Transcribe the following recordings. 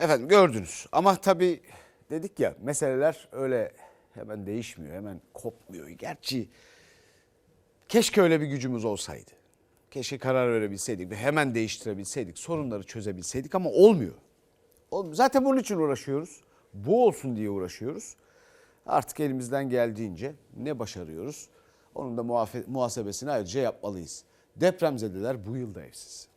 Efendim gördünüz ama tabii dedik ya meseleler öyle hemen değişmiyor, hemen kopmuyor. Gerçi keşke öyle bir gücümüz olsaydı. Keşke karar verebilseydik ve hemen değiştirebilseydik, sorunları çözebilseydik ama olmuyor. Zaten bunun için uğraşıyoruz. Bu olsun diye uğraşıyoruz. Artık elimizden geldiğince ne başarıyoruz? Onun da muhasebesini ayrıca yapmalıyız. Depremzedeler bu yılda evsiz.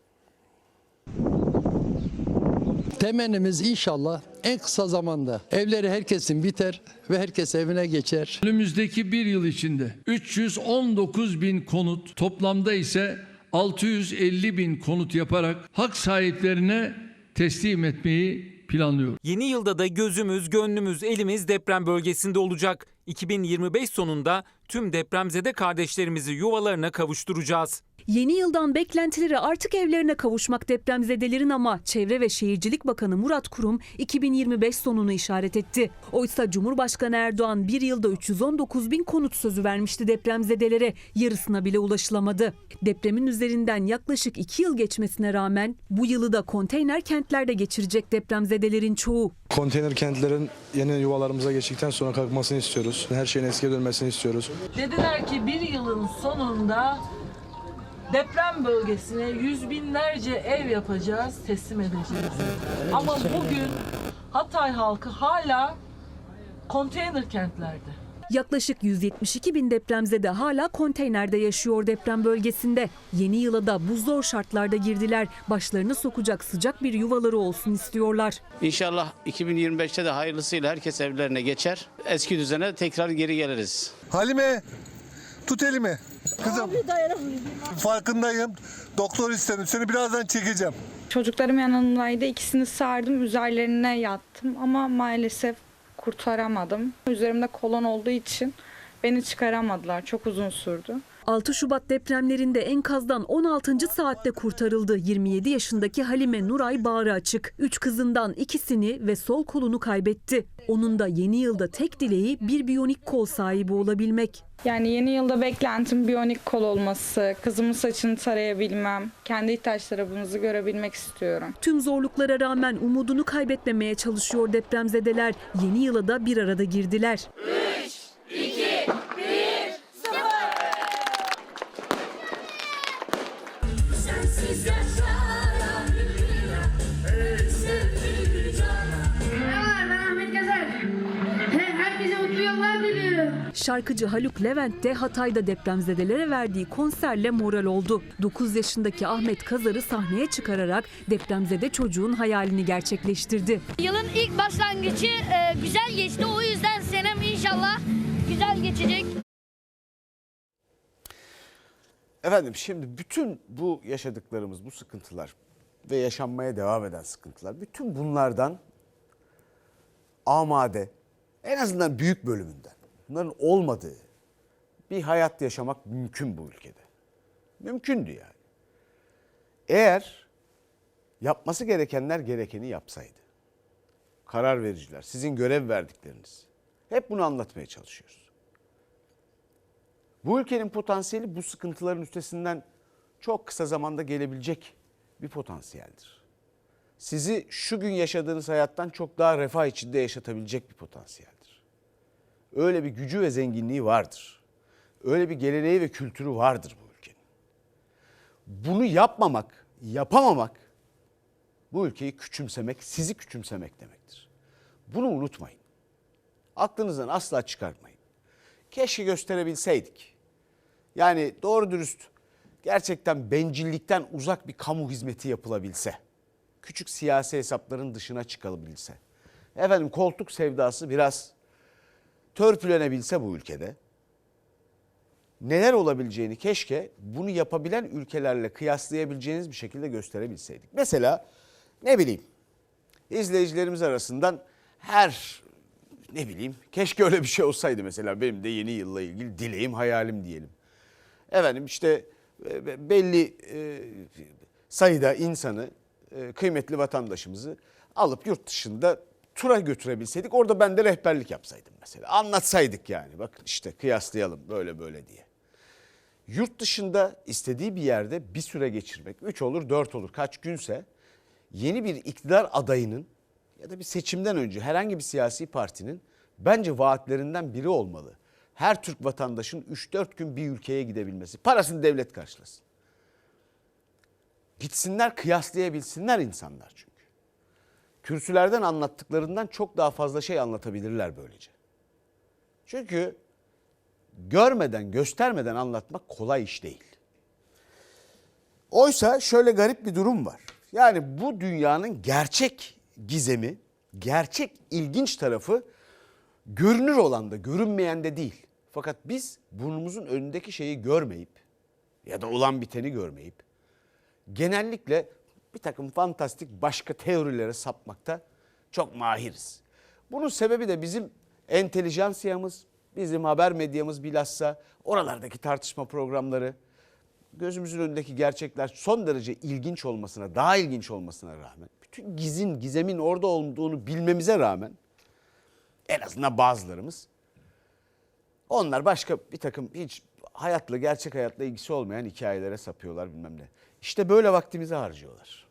Temennimiz inşallah en kısa zamanda evleri herkesin biter ve herkes evine geçer. Önümüzdeki bir yıl içinde 319 bin konut toplamda ise 650 bin konut yaparak hak sahiplerine teslim etmeyi planlıyor. Yeni yılda da gözümüz, gönlümüz, elimiz deprem bölgesinde olacak. 2025 sonunda tüm depremzede kardeşlerimizi yuvalarına kavuşturacağız. Yeni yıldan beklentileri artık evlerine kavuşmak depremzedelerin ama Çevre ve Şehircilik Bakanı Murat Kurum 2025 sonunu işaret etti. Oysa Cumhurbaşkanı Erdoğan bir yılda 319 bin konut sözü vermişti depremzedelere. Yarısına bile ulaşılamadı. Depremin üzerinden yaklaşık 2 yıl geçmesine rağmen bu yılı da konteyner kentlerde geçirecek depremzedelerin çoğu. Konteyner kentlerin yeni yuvalarımıza geçtikten sonra kalkmasını istiyoruz. Her şeyin eskiye dönmesini istiyoruz. Dediler ki bir yılın sonunda deprem bölgesine yüz binlerce ev yapacağız, teslim edeceğiz. Ama bugün Hatay halkı hala konteyner kentlerde. Yaklaşık 172 bin depremzede hala konteynerde yaşıyor deprem bölgesinde. Yeni yıla da bu zor şartlarda girdiler. Başlarını sokacak sıcak bir yuvaları olsun istiyorlar. İnşallah 2025'te de hayırlısıyla herkes evlerine geçer. Eski düzene tekrar geri geliriz. Halime tut elimi. Kızım farkındayım. Doktor istedim. Seni birazdan çekeceğim. Çocuklarım yanımdaydı. İkisini sardım, üzerlerine yattım ama maalesef kurtaramadım. Üzerimde kolon olduğu için beni çıkaramadılar. Çok uzun sürdü. 6 Şubat depremlerinde enkazdan 16. saatte kurtarıldı. 27 yaşındaki Halime Nuray bağrı açık. 3 kızından ikisini ve sol kolunu kaybetti. Onun da yeni yılda tek dileği bir biyonik kol sahibi olabilmek. Yani yeni yılda beklentim biyonik kol olması, kızımın saçını tarayabilmem, kendi ihtiyaçlarımızı görebilmek istiyorum. Tüm zorluklara rağmen umudunu kaybetmemeye çalışıyor depremzedeler. Yeni yıla da bir arada girdiler. Şarkıcı Haluk Levent de Hatay'da depremzedelere verdiği konserle moral oldu. 9 yaşındaki Ahmet Kazar'ı sahneye çıkararak depremzede çocuğun hayalini gerçekleştirdi. Yılın ilk başlangıcı e, güzel geçti. O yüzden senem inşallah güzel geçecek. Efendim şimdi bütün bu yaşadıklarımız, bu sıkıntılar ve yaşanmaya devam eden sıkıntılar, bütün bunlardan amade, en azından büyük bölümünden, bunların olmadığı bir hayat yaşamak mümkün bu ülkede. Mümkündü yani. Eğer yapması gerekenler gerekeni yapsaydı, karar vericiler, sizin görev verdikleriniz, hep bunu anlatmaya çalışıyoruz. Bu ülkenin potansiyeli bu sıkıntıların üstesinden çok kısa zamanda gelebilecek bir potansiyeldir. Sizi şu gün yaşadığınız hayattan çok daha refah içinde yaşatabilecek bir potansiyeldir. Öyle bir gücü ve zenginliği vardır. Öyle bir geleneği ve kültürü vardır bu ülkenin. Bunu yapmamak, yapamamak bu ülkeyi küçümsemek, sizi küçümsemek demektir. Bunu unutmayın. Aklınızdan asla çıkartmayın. Keşke gösterebilseydik. Yani doğru dürüst gerçekten bencillikten uzak bir kamu hizmeti yapılabilse. Küçük siyasi hesapların dışına çıkılabilse. Efendim koltuk sevdası biraz törpülenebilse bu ülkede. Neler olabileceğini keşke bunu yapabilen ülkelerle kıyaslayabileceğiniz bir şekilde gösterebilseydik. Mesela ne bileyim izleyicilerimiz arasından her ne bileyim keşke öyle bir şey olsaydı mesela benim de yeni yılla ilgili dileğim hayalim diyelim. Efendim işte e, belli e, sayıda insanı e, kıymetli vatandaşımızı alıp yurt dışında tura götürebilseydik orada ben de rehberlik yapsaydım mesela anlatsaydık yani bakın işte kıyaslayalım böyle böyle diye. Yurt dışında istediği bir yerde bir süre geçirmek 3 olur 4 olur kaç günse yeni bir iktidar adayının ya da bir seçimden önce herhangi bir siyasi partinin bence vaatlerinden biri olmalı. Her Türk vatandaşın 3-4 gün bir ülkeye gidebilmesi. Parasını devlet karşılasın. Gitsinler kıyaslayabilsinler insanlar çünkü. Kürsülerden anlattıklarından çok daha fazla şey anlatabilirler böylece. Çünkü görmeden, göstermeden anlatmak kolay iş değil. Oysa şöyle garip bir durum var. Yani bu dünyanın gerçek gizemi, gerçek ilginç tarafı görünür olan da görünmeyen de değil. Fakat biz burnumuzun önündeki şeyi görmeyip ya da olan biteni görmeyip genellikle bir takım fantastik başka teorilere sapmakta çok mahiriz. Bunun sebebi de bizim entelijansiyamız, bizim haber medyamız bilhassa oralardaki tartışma programları, gözümüzün önündeki gerçekler son derece ilginç olmasına, daha ilginç olmasına rağmen, bütün gizin, gizemin orada olduğunu bilmemize rağmen en azından bazılarımız onlar başka bir takım hiç hayatla, gerçek hayatla ilgisi olmayan hikayelere sapıyorlar bilmem ne. İşte böyle vaktimizi harcıyorlar.